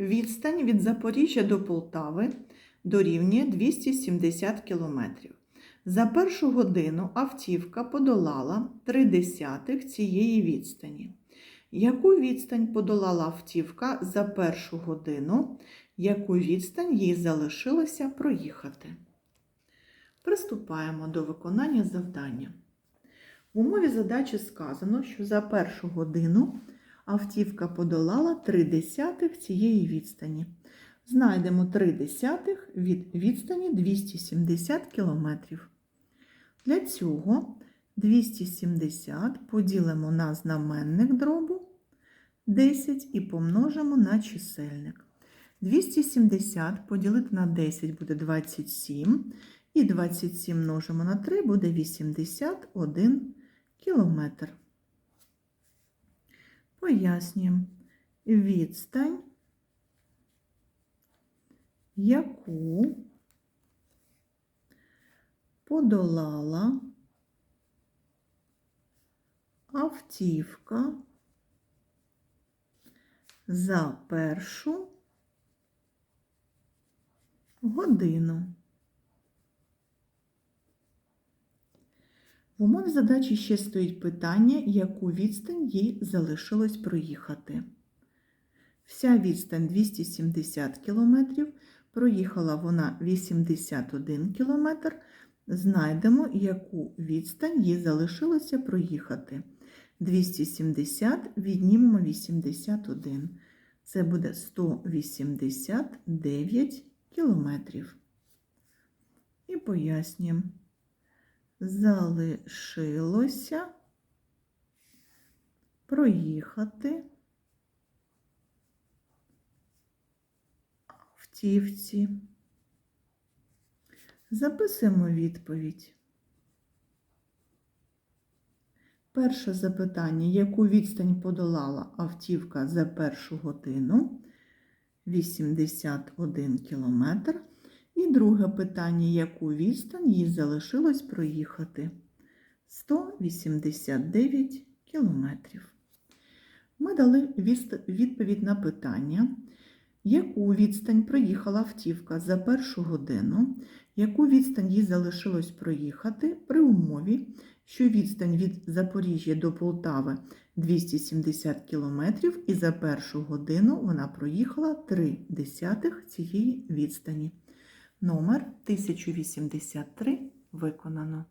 Відстань від Запоріжжя до Полтави дорівнює 270 км. За першу годину автівка подолала 3 десятих цієї відстані. Яку відстань подолала автівка за першу годину, яку відстань їй залишилося проїхати? Приступаємо до виконання завдання. В умові задачі сказано, що за першу годину автівка подолала 3 десятих цієї відстані. Знайдемо 3 десятих від відстані 270 км. Для цього 270 поділимо на знаменник дробу 10 і помножимо на чисельник. 270 поділити на 10 буде 27, і 27 множимо на 3 буде 81 кілометр. Пояснюємо відстань, яку подолала автівка за першу годину. В умові задачі ще стоїть питання, яку відстань їй залишилось проїхати. Вся відстань 270 км, проїхала вона 81 км. Знайдемо, яку відстань їй залишилося проїхати. 270 віднімемо 81. Це буде 189 кілометрів. І пояснюємо. Залишилося проїхати автівці. Записуємо відповідь. Перше запитання, яку відстань подолала автівка за першу годину? 81 кілометр. І друге питання, яку відстань їй залишилось проїхати? 189 кілометрів. Ми дали відповідь на питання, яку відстань проїхала автівка за першу годину, яку відстань їй залишилось проїхати при умові, що відстань від Запоріжжя до Полтави 270 км, і за першу годину вона проїхала 3 десятих цієї відстані. Номер 1083 виконано.